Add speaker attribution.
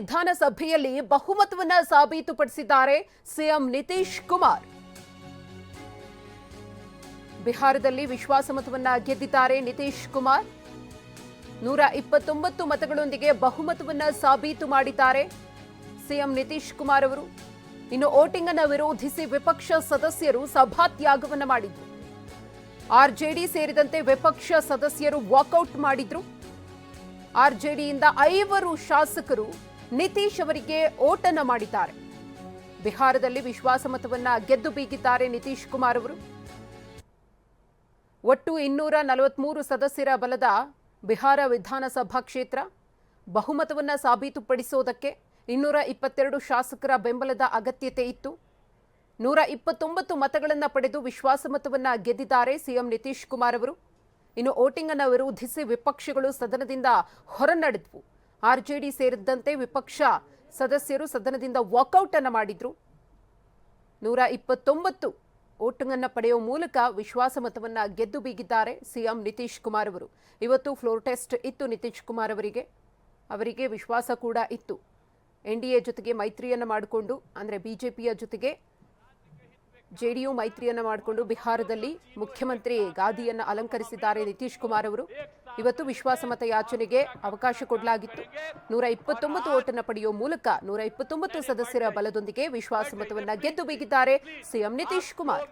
Speaker 1: ವಿಧಾನಸಭೆಯಲ್ಲಿ ಬಹುಮತವನ್ನ ಸಾಬೀತುಪಡಿಸಿದ್ದಾರೆ ಸಿಎಂ ನಿತೀಶ್ ಕುಮಾರ್. ಬಿಹಾರದಲ್ಲಿ ವಿಶ್ವಾಸಮತವನ್ನ ಗೆದ್ದಿದ್ದಾರೆ ನಿತೀಶ್ ಕುಮಾರ್. ನೂರ ಇಪ್ಪತ್ತೊಂಬತ್ತು ಮತಗಳೊಂದಿಗೆ ಬಹುಮತವನ್ನ ಸಾಬೀತು ಮಾಡಿದ್ದಾರೆ ಸಿಎಂ ನಿತೀಶ್ ಕುಮಾರ್ ಅವರು. ಇನ್ನು ವೋಟಿಂಗ್ ಅನ್ನು ವಿರೋಧಿಸಿ ವಿಪಕ್ಷ ಸದಸ್ಯರು ಸಭಾತ್ಯಾಗವನ್ನು ಮಾಡಿದ್ರು. ಆರ್ಜೆಡಿ ಸೇರಿದಂತೆ ವಿಪಕ್ಷ ಸದಸ್ಯರು ವಾಕೌಟ್ ಮಾಡಿದ್ರು. ಆರ್ಜೆಡಿಯಿಂದ ಐವರು ಶಾಸಕರು ನಿತೀಶ್ ಅವರಿಗೆ ಓಟನ್ನು ಮಾಡಿದ್ದಾರೆ. ಬಿಹಾರದಲ್ಲಿ ವಿಶ್ವಾಸಮತವನ್ನ ಗೆದ್ದು ಬೀಗಿದ್ದಾರೆ ನಿತೀಶ್ ಕುಮಾರ್ ಅವರು. ಒಟ್ಟು ಇನ್ನೂರ ನಲವತ್ಮೂರು ಸದಸ್ಯರ ಬಲದ ಬಿಹಾರ ವಿಧಾನಸಭಾ ಕ್ಷೇತ್ರ ಬಹುಮತವನ್ನು ಸಾಬೀತುಪಡಿಸೋದಕ್ಕೆ ಇನ್ನೂರ ಇಪ್ಪತ್ತೆರಡು ಶಾಸಕರ ಬೆಂಬಲದ ಅಗತ್ಯತೆ ಇತ್ತು. ನೂರ ಇಪ್ಪತ್ತೊಂಬತ್ತು ಮತಗಳನ್ನು ಪಡೆದು ವಿಶ್ವಾಸಮತವನ್ನು ಗೆದ್ದಿದ್ದಾರೆ ಸಿಎಂ ನಿತೀಶ್ ಕುಮಾರ್ ಅವರು. ಇನ್ನು ವೋಟಿಂಗ್ ಅನ್ನು ವಿರೋಧಿಸಿ ವಿಪಕ್ಷಗಳು ಸದನದಿಂದ ಹೊರನಡೆದ್ವು. ಆರ್ಜೆಡಿ ಸೇರಿದಂತೆ ವಿಪಕ್ಷ ಸದಸ್ಯರು ಸದನದಿಂದ ವಾಕೌಟ್ ಅನ್ನು ಮಾಡಿದ್ರು. ನೂರ ಇಪ್ಪತ್ತೊಂಬತ್ತು ವೋಟಿಂಗ್ ಅನ್ನು ಪಡೆಯುವ ಮೂಲಕ ವಿಶ್ವಾಸಮತವನ್ನು ಗೆದ್ದು ಬೀಗಿದ್ದಾರೆ ಸಿಎಂ ನಿತೀಶ್ ಕುಮಾರ್ ಅವರು. ಇವತ್ತು ಫ್ಲೋರ್ ಟೆಸ್ಟ್ ಇತ್ತು ನಿತೀಶ್ ಕುಮಾರ್ ಅವರಿಗೆ. ಅವರಿಗೆ ವಿಶ್ವಾಸ ಕೂಡ ಇತ್ತು. ಎನ್ ಡಿ ಎ ಜೊತೆಗೆ ಮೈತ್ರಿಯನ್ನು ಮಾಡಿಕೊಂಡು, ಅಂದರೆ ಬಿಜೆಪಿಯ ಜೊತೆಗೆ ಜೆಡಿಯು ಮೈತ್ರಿಯನ್ನು ಮಾಡಿಕೊಂಡು ಬಿಹಾರದಲ್ಲಿ ಮುಖ್ಯಮಂತ್ರಿ ಗಾದಿಯನ್ನು ಅಲಂಕರಿಸಿದ್ದಾರೆ ನಿತೀಶ್ ಕುಮಾರ್ ಅವರು. ಇವತ್ತು ವಿಶ್ವಾಸಮತ ಯಾಚನೆಗೆ ಅವಕಾಶ ಕೊಡಲಾಗಿತ್ತು. ನೂರ ಇಪ್ಪತ್ತೊಂಬತ್ತು ಓಟನ್ನು ಪಡೆಯುವ ಮೂಲಕ ನೂರ ಇಪ್ಪತ್ತೊಂಬತ್ತು ಸದಸ್ಯರ ಬಲದೊಂದಿಗೆ ವಿಶ್ವಾಸಮತವನ್ನು ಗೆದ್ದು ಬೀಗಿದ್ದಾರೆ ಸಿಎಂ ನಿತೀಶ್ ಕುಮಾರ್.